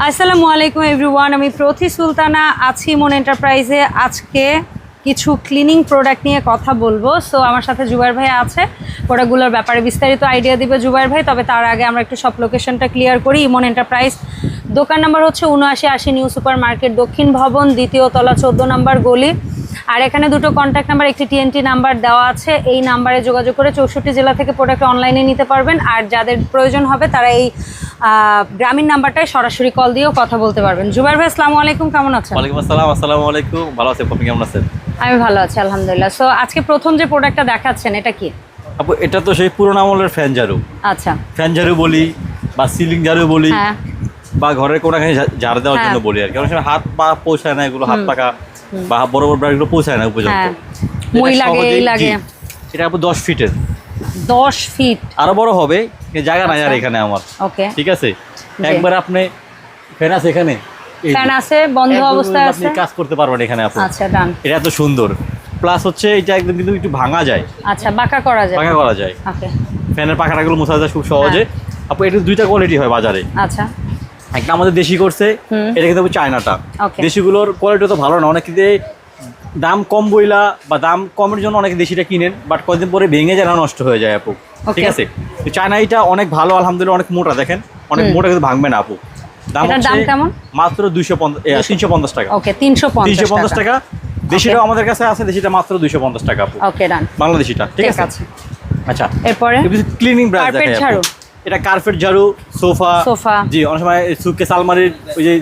আসসালামু আলাইকুম এভরিওয়ান, আমি প্রতি সুলতানা আছি মন এন্টারপ্রাইজে। আজকে কিছু ক্লিনিং প্রোডাক্ট নিয়ে কথা বলব। সো আমার সাথে জুবাইর ভাই আছে। প্রোডাক্টগুলোর ব্যাপারে বিস্তারিত আইডিয়া দিবে জুবাইর ভাই, তবে তার আগে আমরা একটু সব লোকেশনটা ক্লিয়ার করি। ইমন এন্টারপ্রাইজ, দোকান নাম্বার হচ্ছে উনআশি আশি নিউ সুপার মার্কেট দক্ষিণ ভবন, দ্বিতীয় তলা, চোদ্দ নম্বর গলি। আর এখানে দুটো কন্ট্যাক্ট নাম্বার একটি টিএনটি নাম্বার দেওয়া আছে। এই নাম্বারে যোগাযোগ করে চৌষট্টি জেলা থেকে প্রোডাক্ট অনলাইনে নিতে পারবেন। আর যাদের প্রয়োজন হবে, তারা এই গ্রামীণ নাম্বারটায় সরাসরি কল দিয়েও কথা বলতে পারবেন। জুবাইর ভাই আসসালামু আলাইকুম কেমন আছেন? ওয়ালাইকুম আসসালাম আসসালামু আলাইকুম। ভালো আছেন আপনি কেমন আছেন? আমি ভালো আছি আলহামদুলিল্লাহ। সো আজকে প্রথম যে প্রোডাক্টটা দেখাচ্ছেন এটা কি? আপু এটা তো সেই পুরোনো আমলের ফ্যান ঝাড়ু আচ্ছা। ফ্যান ঝাড়ু বলি বা সিলিং ঝাড়ু বলি হ্যাঁ। বা ঘরের কোনাখানে ঝাড় দেওয়ার হ্যাঁ। জন্য বলি আর কি। অনেক সময় হাত পা পৌঁছায় না এগুলো হাত পাকা বা বড় বড় ব্রাশগুলো পৌঁছায় না উপযুক্ত। হ্যাঁ। মই লাগে, এই লাগে। এটা আপু দশ ফিটের দশ ফিট আরও বড় হবে জায়গা নাই আর আচ্ছা। এখানে আমার। ওকে। ঠিক আছে? একবার আপনি ফ্যান আছে এখানে? ফ্যান আছে বন্ধ অবস্থায় আপনি আছে। কাজ করতে পারবেন এখানে আপু আচ্ছা ডান। এটা এত সুন্দর। প্লাস হচ্ছে এটা একদম কিন্তু একটু ভাঙা যায়। আচ্ছা বাঁকা করা যায়। ভাঙা করা যায়। ওকে। ফ্যানের পাখাটাগুলো মোছা যায় খুব সহজে। আপু এটা দুইটা কোয়ালিটি হয় বাজারে। আচ্ছা। একটা আমাদের দেশি করছে এটা কিন্তু চায়নাটা। দেশিগুলোর কোয়ালিটি তো ভালো না। অনেক দাম কম বইলা বা দাম কমের জন্য অনেকে দেশিটা কিনেন বাট কয়েকদিন পরে ভেঙে যায় না নষ্ট হয়ে যায় আপু। ঠিক আছে? চায়না এটা অনেক ভালো আলহামদুলিল্লাহ অনেক মোটা দেখেন। অনেক মোটা কিন্তু ভাঙবে না আপু। দাম কেমন? মাত্র দুইশো তিনশো পঞ্চাশ টাকা। ওকে তিনশো তিনশো পঞ্চাশ টাকা। দেশিটাও আমাদের কাছে আছে দেশিটা মাত্র দুইশো পঞ্চাশ টাকা আপু। ওকে ডান বাংলাদেশিটা ঠিক আছে? আচ্ছা। এরপরে? ক্লিনিং ব্রাশ দেখাই এটা কার্পেট ঝাড়ু সোফা। সোফা। জি অনেক সময় সুকেস আলমারির ওই যে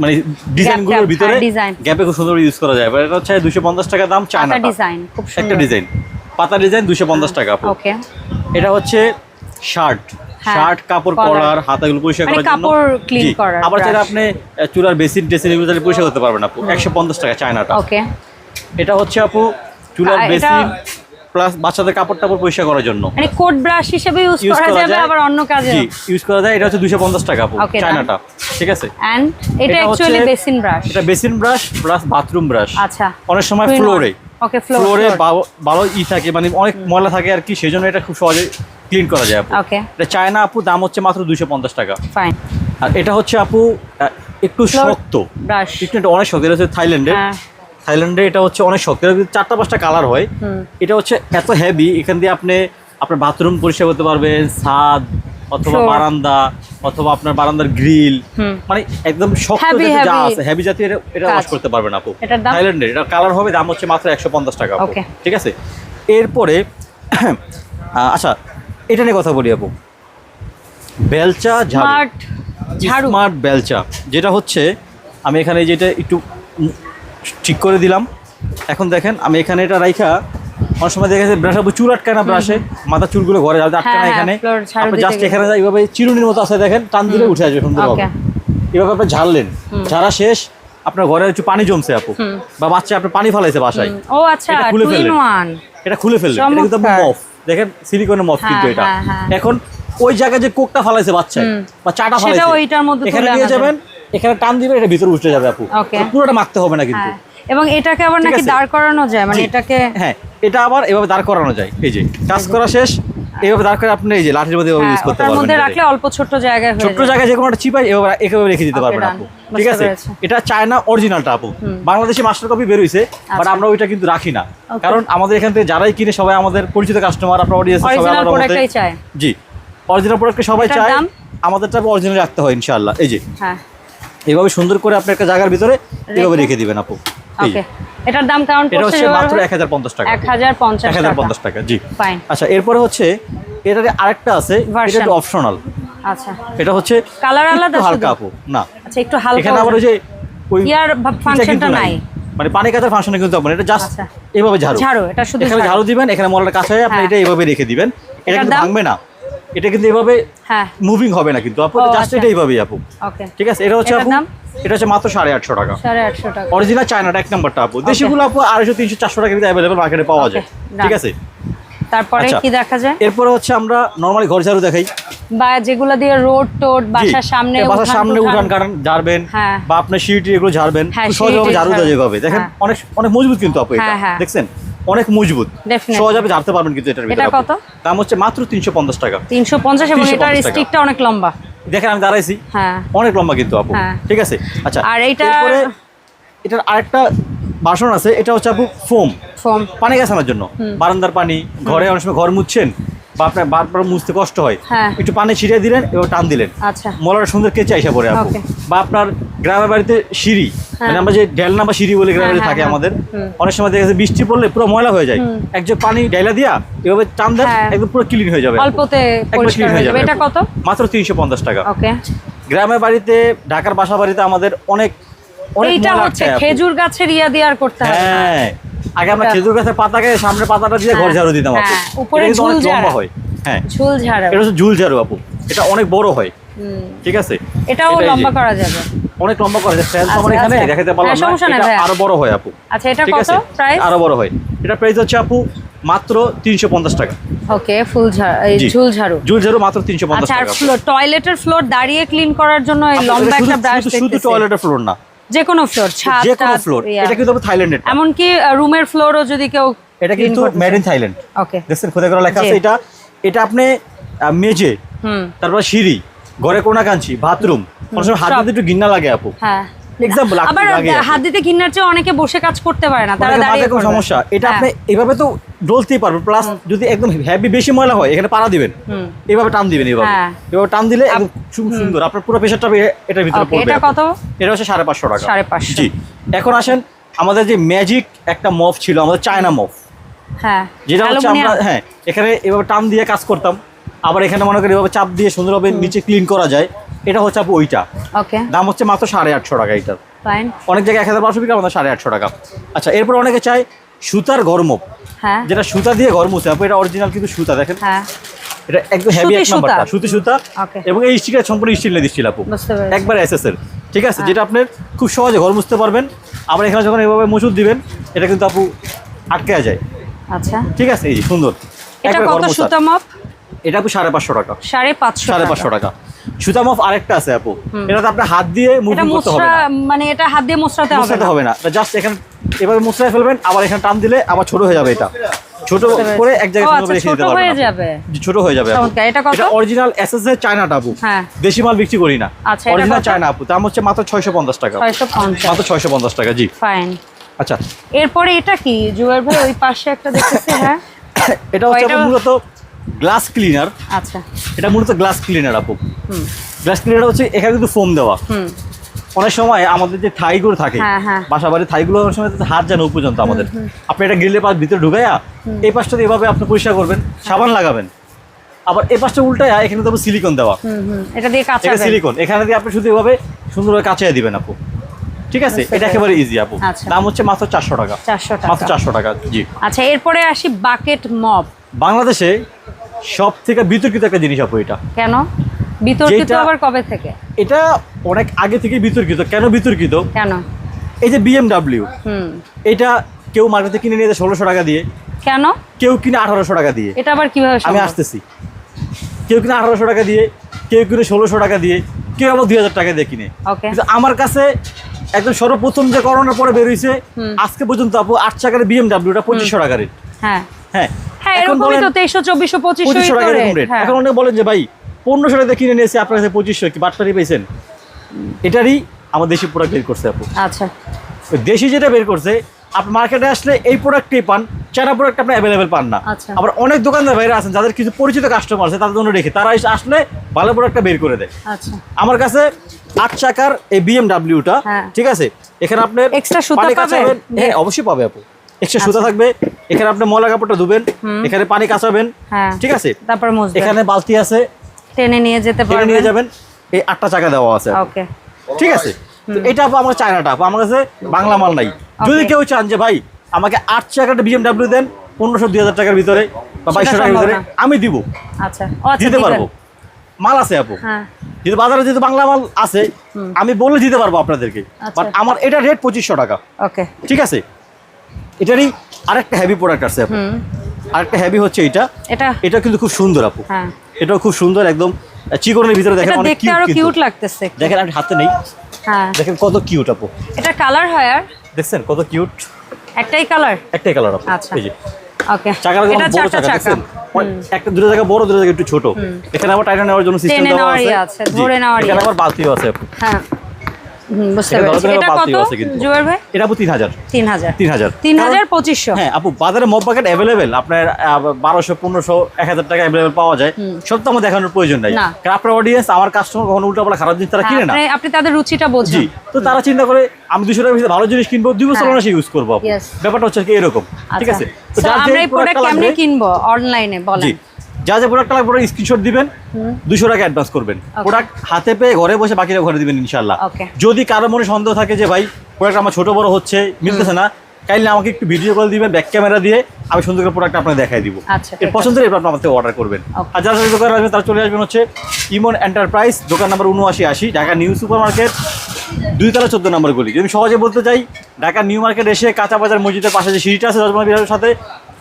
মানে ডিজাইনগুলোর ভিতরে হ্যাঁ, design। গ্যাপে খুব সুন্দর ইউজ করা যায়। এটা হচ্ছে দুশো পঞ্চাশ টাকা দাম চায়না ডিজাইন খুব একটা ডিজাইন পাতা ডিজাইন দুশো পঞ্চাশ টাকা আপু। ওকে এটা হচ্ছে শার্ট। হ্যাঁ, শার্ট কাপড়। কলার। হাতাগুলো পরিষ্কার মানে করার জন্য। জি, করার আবার brush। আপনি চুলার বেসিন টেসিন এগুলো চাইলে পরিষ্কার করতে পারবেন আপু। একশো পঞ্চাশ টাকা চায়নাটা। ওকে এটা হচ্ছে আপু চুলার বেসিন প্লাস বাচ্চাদের কাপড় টাপড় পরিষ্কার করার জন্য। মানে কোট ব্রাশ হিসেবে ইউজ করা যাবে আবার অন্য কাজে ইউজ করা যায়। এটা হচ্ছে দুশো পঞ্চাশ টাকা আপু চায়নাটা। ঠিক আছে? এন্ড এটা অ্যাকচুয়ালি বেসিন ব্রাশ এটা basin brush plus bathroom brush আচ্ছা অনেক সময়. ফ্লোরে ওকে ফ্লোরে ভালো ই থাকে মানে অনেক ময়লা থাকে আর কি সেই জন্য এটা খুব সহজে ক্লিন করা যায় আপু। ওকে এটা চায়না আপু দাম হচ্ছে মাত্র দুশো পঞ্চাশ টাকা। ফাইন আর এটা হচ্ছে আপু একটু শক্ত। ব্রাশ একটু অনেক শক্ত এটা হচ্ছে থাইল্যান্ডে হ্যাঁ। থাইল্যান্ডে এটা হচ্ছে অনেক শক্ত চারটা পাঁচটা কালার হয় এটা হচ্ছে এত হেভি এখান দিয়ে আপনি আপনার বাথরুম পরিষ্কার করতে পারবেন ছাদ অথবা বারান্দা অথবা আপনার বারান্দার গ্রিল। মানে একদম শক্ত যা আছে হেভি জাতীয় এটা- এটা ওয়াশ করতে পারবেন আপু। থাইল্যান্ডের এটা কালার হবে দাম হচ্ছে মাত্র একশো পঞ্চাশ টাকা ঠিক আছে? এরপরে আচ্ছা এটা নিয়ে কথা বলি আপু। বেলচা ঝাড়ু। স্মার্ট বেলচা? যেটা হচ্ছে আমি এখানে যেটা একটু ঠিক করে দিলাম। এখন দেখেন আমি এখানে এটা রাইখা অনেক সময় দেখা যাচ্ছে ব্রাশ চুল আটকায় না ব্রাশে মাথা চুলগুলো ঘরে যাতে আটকায় না হ্যাঁ, এখানে। আপনি জাস্ট এখানে যা এইভাবে চিরুনির মতো আছে দেখেন টান দিলে উঠে আসবে সুন্দরভাবে এভাবে আপনি ঝাড়লেন ঝাড়া শেষ আপনার ঘরে একটু পানি জমছে আপু। বা বাচ্চা আপনার পানি ফালাইছে বাসায়। ও আচ্ছা এটা খুলে ফেললেন। এটা খুলে ফেললেন। এটা কিন্তু মফ দেখেন সিলিকনের মফ কিন্তু হ্যাঁ, এটা। হ্যাঁ, হ্যাঁ। এখন ওই জায়গায় যে কোকটা ফালাইছে বাচ্চা বা চাটা ফালাইছে এখানে নিয়ে যাবেন এখানে টান দিবেন এটা ভিতরে উঠে যাবে আপু। পুরোটা মাখতে হবে না কিন্তু। হ্যাঁ। এবং এটাকে আবার নাকি দাঁড় করানো যায়? মানে এটাকে হ্যাঁ এটা আবার এভাবে দাঁড় করানো যায়। এই যে কাজ করা শেষ এইভাবে দাঁড় করে আপনি এই যে লাঠির মধ্যে হ্যাঁ, ইউজ করতে পারবেন মধ্যে রাখলে অল্প ছোট্ট জায়গায় হয়ে যায়। জায়গায় যে কোনো একটা চিপাই এভাবে এভাবে রেখে দিতে পারবেন. আপু। ঠিক আছে। এটা চায়না অরিজিনালটা আপু। বাংলাদেশি মাস্টার কপি বেরোইছে বাট আচ্ছা। আমরা ওইটা কিন্তু রাখি না। কারণ আমাদের এখান থেকে যারাই কিনে সবাই আমাদের পরিচিত কাস্টমার আপনার অডিয়েন্স সবাই আলাদা প্রোডাক্টটাই চায়। জি। অরিজিনাল প্রোডাক্টকে সবাই চায়? আমাদেরটা অরিজিনাল রাখতে হয় ইনশাআল্লাহ। এই যে। হ্যাঁ। এইভাবে সুন্দর করে আপনি একটা জায়গার ভিতরে এভাবে রেখে দিবেন আপু। ওকে এটার দাম কাউন্ট এটা হচ্ছে মাত্র এক হাজার পঞ্চাশ টাকা। এক হাজার পঞ্চাশ এক হাজার টাকা পঞ্চাশ টাকা জি। ফাইন আচ্ছা এরপরে হচ্ছে এটার আরেকটা আছে এটা একটু অপশনাল আচ্ছা। এটা হচ্ছে একটু আলাদা হালকা আপু না। আচ্ছা একটু হালকা এখানে আবার ওই যে ওই ইয়ার ফাংশনটা নাই। মানে পানি কাটার ফাংশনে কিন্তু হবে এটা জাস্ট আচ্ছা। এইভাবে ঝাড়ু। ঝাড়ু এটা শুধু এখানে ঝাড়ু। দিবেন এখানে মলাটা কাছে আপনি হ্যাঁ। এটা এইভাবে রেখে দিবেন। এটা কিন্তু ভাঙবে না। এটা কিন্তু এইভাবে হ্যাঁ। মুভিং হবে না কিন্তু আপু জাস্ট আচ্ছা। এটা এইভাবেই আপু। ওকে ঠিক আছে এটা হচ্ছে আপু? এটা হচ্ছে মাত্র সাড়ে আটশো টাকা। সাড়ে আটশো টাকা। অরিজিনাল চায়নাটা এক নাম্বারটা আপু। দেশিগুলো আপু আড়াইশো তিনশো চারশো টাকা কিন্তু অ্যাভেলেবল মার্কেটে পাওয়া যায়। ঠিক আছে? তারপরে আচ্ছা। কি দেখা যায়? এরপরে হচ্ছে আমরা নর্মালি ঘর ঝাড়ু দেখাই। বা যেগুলো দিয়ে রোড টোড বাসার সামনে বাসার সামনে উঠান কারণ ঝাড়বেন হ্যাঁ। বা আপনার সিঁড়ি এগুলো ঝাড়বেন। হ্যাঁ, সহজভাবে ঝাড়ু দেওয়া যেভাবে দেখেন হ্যাঁ। অনেক অনেক মজবুত কিন্তু আপু এটা। দেখছেন? অনেক মজবুত. সহজভাবে ঝাড়তে পারবেন কিন্তু এটার ভিতরে কত? দাম হচ্ছে মাত্র তিনশো পঞ্চাশ টাকা। তিনশো পঞ্চাশ এবং এটার স্টিকটা অনেক লম্বা। দেখেন আমি দাঁড়াইছি। হ্যাঁ। অনেক লম্বা কিন্তু আপু। হ্যাঁ। ঠিক আছে? আচ্ছা আর এইটা- পরে এটার আরেকটা বাসন আছে এটা হচ্ছে আপু ফোম। ফোম। পানি গাছানোর জন্য। বারান্দার পানি ঘরে অনেক সময় ঘর মুছছেন বা আপনার বারবার মুছতে কষ্ট হয় হ্যাঁ। একটু পানি ছিটিয়ে দিলেন এবং টান দিলেন। আচ্ছা। মলাটা সুন্দর কেচে আইসা পড়ে আপু। বা আপনার গ্রামের বাড়িতে সিঁড়ি মানে আমরা যে ডেলনা বা সিঁড়ি বলে গ্রামে হ্যাঁ, থাকে হ্যাঁ, আমাদের অনেক সময় দেখা যাচ্ছে বৃষ্টি পড়লে পুরো ময়লা হয়ে যায়। একজন পানি ডাইলা দিয়া এভাবে টান দেন হ্যাঁ। একদম পুরো ক্লিন হয়ে যাবে। অল্পতে clean হয়ে যাবে। এটা কত? মাত্র তিনশো পঞ্চাশ টাকা। ওকে। গ্রামের বাড়িতে ঢাকার বাসা বাড়িতে আমাদের অনেক অনেক এইটা হচ্ছে খেজুর ইয়া করতে না। হ্যাঁ। আগে আমরা খেজুর গাছের পাতাকে সামনে পাতাটা দিয়ে ঘর হ্যাঁ, ঝাড়ু দিতাম আপু। হ্যাঁ, উপরে ঝুল লম্বা হয়। হ্যাঁ। ঝুল ঝাড়া। এটা হচ্ছে ঝুল ঝাড়ু আপু। এটা অনেক বড় হয়। ঠিক আছে? এটাও লম্বা করা যাবে। অনেক লম্বা করে ফ্যান আচ্ছা, আমার এখানে। আচ্ছা। দেখাতে পারলাম হ্যাঁ, না এটা আরও বড় হয় আপু। আচ্ছা এটা কত প্রাইস আরও বড় হয়। এটা প্রাইস হচ্ছে আপু মাত্র তিনশো পঞ্চাশ টাকা। ওকে ফুল। ঝুল ঝাড়ু। ঝুল ঝাড়ু মাত্র তিনশো পঞ্চাশ আচ্ছা আর টাকা। ফ্লোর টয়লেটের ফ্লোর দাঁড়িয়ে ক্লিন করার জন্য এই লম্বা একটা ব্রাশ শুধু- শুধু টয়লেটের ফ্লোর না। যে কোনো ফ্লোর ছাদ যে কোনো ফ্লোর এটা কিন্তু থাইল্যান্ডের এমনকি রুমের ফ্লোরও যদি কেউ এটা কিন্তু মেড ইন থাইল্যান্ড ওকে দেখছেন খোদা করে লেখা আছে এটা। এটা আপনি মেঝে হুম। তারপর সিঁড়ি ঘরে কোনা কাঞ্চি বাথরুম। অনেক সময় হাত। দিতে একটু গিন্না লাগে আপু। হ্যাঁ। এক্সাম্পল আবার হাত দিতে ঘিন্নার চেয়ে অনেকে বসে কাজ করতে পারে না তারা দাঁড়িয়ে কোনো সমস্যা। এটা হ্যাঁ। আপনি এভাবে তো ডলতেই পারবেন প্লাস যদি একদম হেভি বেশি ময়লা হয় এখানে পাড়া দিবেন। এভাবে টান দিবেন এভাবে। হ্যাঁ। এভাবে টান দিলে খুব সুন্দর। আপনার পুরো প্রেশারটা এটার ভিতরে পড়বে এটা কত? এটা হচ্ছে সাড়ে পাঁচশো টাকা। সাড়ে পাঁচশো। জি। এখন আসেন আমাদের যে ম্যাজিক একটা মফ ছিল আমাদের চায়না মফ হ্যাঁ। যেটা হচ্ছে আমরা হ্যাঁ এখানে এভাবে টান দিয়ে কাজ করতাম। আবার এখানে মনে করি এভাবে চাপ দিয়ে সুন্দরভাবে নিচে ক্লিন করা যায় এটা হচ্ছে আপু ওইটা। ওকে। দাম হচ্ছে মাত্র সাড়ে আটশো টাকা এটার ফাইন অনেক জায়গায় এক হাজার পাঁচশো বিক্রি আমাদের সাড়ে আটশো টাকা। আচ্ছা এরপর অনেকে চায় সুতার গরমপ হ্যাঁ। যেটা সুতা দিয়ে গরম হচ্ছে আপু এটা অরিজিনাল কিন্তু সুতা দেখেন। হ্যাঁ। এটা একদম হেভি এক নাম্বারটা সুতা। সুতি. এবং এই স্টিকার সম্পূর্ণ স্টিল দিচ্ছিল আপু। একবার এসএস এর ঠিক আছে? হ্যাঁ। যেটা আপনার খুব সহজে ঘর মুছতে পারবেন। আবার এখানে যখন এভাবে মুচুর দিবেন এটা কিন্তু আপু আটকে যায়। আচ্ছা। ঠিক আছে? এই সুন্দর। এটা কত সুতা মাপ? এটা আপু সাড়ে পাঁচশো টাকা। সাড়ে পাঁচশো সাড়ে পাঁচশো টাকা। সুতা মাফ আরেকটা আছে আপু। এটা আপনার হাত দিয়ে মুভমেন্ট করতে হবে মানে এটা হাত দিয়ে মোছরাতে হবে হবে না। জাস্ট এখানে এভাবে মুছড়ায় ফেলবেন আবার এখানে টান দিলে আবার ছোট হয়ে যাবে এটা। ছোট করে এক জায়গায় আচ্ছা রেখে ছোট হয়ে যাবে। ছোট হয়ে যাবে এটা কত? এটা অরিজিনাল এসএস এর চায়নাটা আপু। হ্যাঁ। দেশি মাল বিক্রি করি না। আচ্ছা, অরিজিনাল চায়না আপু। দাম হচ্ছে মাত্র ছয়শো পঞ্চাশ টাকা। ছয়শো পঞ্চাশ। মাত্র ছয়শো পঞ্চাশ টাকা জি। ফাইন আচ্ছা। এরপরে এটা কি? জুয়ার ভাই ওই পাশে একটা দেখতেছি হ্যাঁ। এটা হচ্ছে মূলত গ্লাস ক্লিনার। আচ্ছা। এটা মূলত গ্লাস ক্লিনার আপু। গ্লাস ক্লিনার হচ্ছে এখানে কিন্তু ফোম দেওয়া। অনেক সময় আমাদের যে থাইগুলো থাকে হ্যাঁ, হ্যাঁ। বাসা বাড়ির থাইগুলো অনেক সময় হাত যেন পর্যন্ত আমাদের। আপনি এটা গ্রিলের পাশ ভিতরে ঢুকাইয়া এই পাশটা এভাবে আপনি পরিষ্কার করবেন সাবান লাগাবেন। আবার এই পাশটা উল্টায়া এখানে তো সিলিকন দেওয়া। এটা দিয়ে কাঁচা সিলিকন। এখানে দিয়ে আপনি শুধু এভাবে সুন্দরভাবে কাঁচাই দিবেন আপু। ঠিক আছে? এটা একেবারে ইজি আপু। আচ্ছা। দাম হচ্ছে মাত্র চারশো টাকা। মাত্র চারশো টাকা জি। আচ্ছা এরপরে আসি বাকেট মপ বাংলাদেশে সব থেকে বিতর্কিত একটা জিনিস আপু এটা। কেন? বিতর্কিত আবার কবে থেকে? এটা অনেক আগে থেকে বিতর্কিত। কেন বিতর্কিত? কেন? এই যে বিএমডাব্লিউ হুম। এটা কেউ মার্কেটে কিনে নিয়ে যায় ষোলোশো টাকা দিয়ে। কেন? কেউ কিনে আঠারোশো টাকা দিয়ে। এটা আবার কীভাবে আমি আসতেছি। কেউ কিনে আঠারোশো টাকা দিয়ে কেউ কিনে ষোলোশো টাকা দিয়ে কেউ আবার দুই হাজার টাকা দিয়ে কিনে। ওকে কিন্তু আমার কাছে একদম সর্বপ্রথম যে করোনার পরে বেরোইছে আজকে পর্যন্ত আপু আট চাকার বিএমডাব্লিউটা পঁচিশশো টাকা রেট। হ্যাঁ। হ্যাঁ এরকমই তো তেইশশো চব্বিশশো পঁচিশশো পঁচিশশো টাকা এরকম রেট হ্যাঁ। এখন অনেকে বলেন যে ভাই পনেরোশো টাকা কিনে নিয়েছে আপনার কাছে পঁচিশশো কি বাটপারি পেয়েছেন এটারই আমার দেশি প্রোডাক্ট বের করছে আপু। আচ্ছা। দেশি যেটা বের করছে আপনি মার্কেটে আসলে এই প্রোডাক্টই পান চায়না প্রোডাক্ট আপনি অ্যাভেলেবেল পান না। আচ্ছা। আবার অনেক দোকানদার বাইরে আছেন যাদের কিছু পরিচিত কাস্টমার আছে তাদের জন্য রেখে তারা আসলে ভালো প্রোডাক্টটা বের করে দেয়। আচ্ছা। আমার কাছে আট চাকার এই বিএমডাব্লিউটা হ্যাঁ। ঠিক আছে? এখানে আপনি Extra সুতা পানি পাবে? কাচাবেন হ্যাঁ অবশ্যই পাবে আপু। এক্সট্রা সুতা আচ্ছা। থাকবে এখানে আপনি ময়লা কাপড়টা ধুবেন এখানে পানি কাচাবেন হ্যাঁ। ঠিক আছে? তারপর এখানে বালতি আছে টেনে নিয়ে যেতে টেনে পারবেন। নিয়ে যাবেন এই আটটা চাকা দেওয়া আছে। ওকে। ঠিক আছে? এটা আমার চায়নাটা আমার কাছে বাংলা মাল নাই। যদি কেউ চান যে ভাই আমাকে আট চাকাটা বিএমডাব্লিউ দেন পনেরোশো দুই হাজার টাকার ভিতরে বা বাইশশো টাকার ভিতরে আমি দিব। আচ্ছা। আচ্ছা দিতে পারব। মাল আছে আপু। হ্যাঁ। যেহেতু বাজারে যেহেতু বাংলা মাল আছে আমি বলে দিতে পারব আপনাদেরকে। আচ্ছা। বাট আমার এটা রেট পঁচিশশো টাকা। ওকে। ঠিক আছে? এটারই আরেকটা হেভি প্রোডাক্ট আছে আরেকটা হেভি হচ্ছে এটা। এটা। এটা কিন্তু খুব সুন্দর আপু। হ্যাঁ। এটাও খুব সুন্দর একদম চিকনের ভিতরে দেখেন অনেক কিউট আরও কিউট লাগতেছে দেখেন আমি হাতে নেই। হ্যাঁ। দেখেন কত কিউট আপু। এটা কালার হয় আর? দেখছেন কত কিউট একটাই কালার একটাই কালার আপু। আচ্ছা। এই যে। ওকে। চাকার এটা বড় চাকা দেখছেন? একটা দুটো জায়গা বড় দুটো জায়গা একটু ছোট। এখানে আবার টাইটা নেওয়ার জন্য সিস্টেম দেওয়া আছে। ধরে নেওয়ারই এখানে। আবার বালতিও আছে হ্যাঁ। বুঝতে এটা কত ভাই? এটা আপু পঁচিশশো। হ্যাঁ আপু বাজারে আপনার টাকা পাওয়া যায়। সব তো দেখানোর প্রয়োজন নাই। কারণ আপনার অডিয়েন্স আমার কাস্টমার কখনো খারাপ জিনিস তারা কিনে না। আপনি- তাদের রুচিটা বোঝেন। তো তারা চিন্তা করে আমি দুশো টাকার ভিতরে ভালো জিনিস কিনবো দুই বছর। সে ইউজ করব ব্যাপারটা হচ্ছে কি এরকম। ঠিক আচ্ছা। আছে? তো So, যার যে আমরা এই প্রোডাক্ট কেমনে কিনবো? অনলাইনে বলেন। জি। যা যে প্রোডাক্টটা লাগবে ওটা স্ক্রিনশট দিবেন দুশো টাকা অ্যাডভান্স করবেন। প্রোডাক্ট হাতে পেয়ে ঘরে বসে বাকিটা ঘরে দিবেন ইনশাল্লাহ যদি কারও মনে সন্দেহ থাকে যে ভাই প্রোডাক্ট আমার ছোট বড় হচ্ছে মিলতেছে না কাইলে আমাকে একটু ভিডিও কল দিবেন ব্যাক ক্যামেরা দিয়ে আমি সুন্দর করে প্রোডাক্ট আপনাকে দেখাই দিব। আচ্ছা, এর পছন্দের এবার আপনি আমার থেকে অর্ডার করবেন। আর যারা যারা দোকানে আসবেন তারা চলে আসবেন হচ্ছে ইমন এন্টারপ্রাইজ দোকান নাম্বার উনআশি আশি ঢাকা নিউ সুপার মার্কেট দুই তালা চোদ্দ নম্বর গলি। যদি আমি সহজে বলতে চাই ঢাকা নিউ মার্কেট এসে কাঁচা বাজার মসজিদের পাশে যে সিঁড়িটা আছে রজমা বিহারের সাথে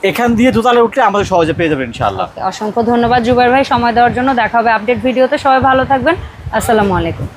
এখান দিয়ে দোতলায় উঠলে আমাদের সহজে পেয়ে যাবেন ইনশাআল্লাহ। অসংখ্য ধন্যবাদ, জুবাইর ভাই। সময় দেওয়ার জন্য দেখা হবে আপডেট ভিডিওতে। সবাই ভালো থাকবেন। আসসালামু আলাইকুম।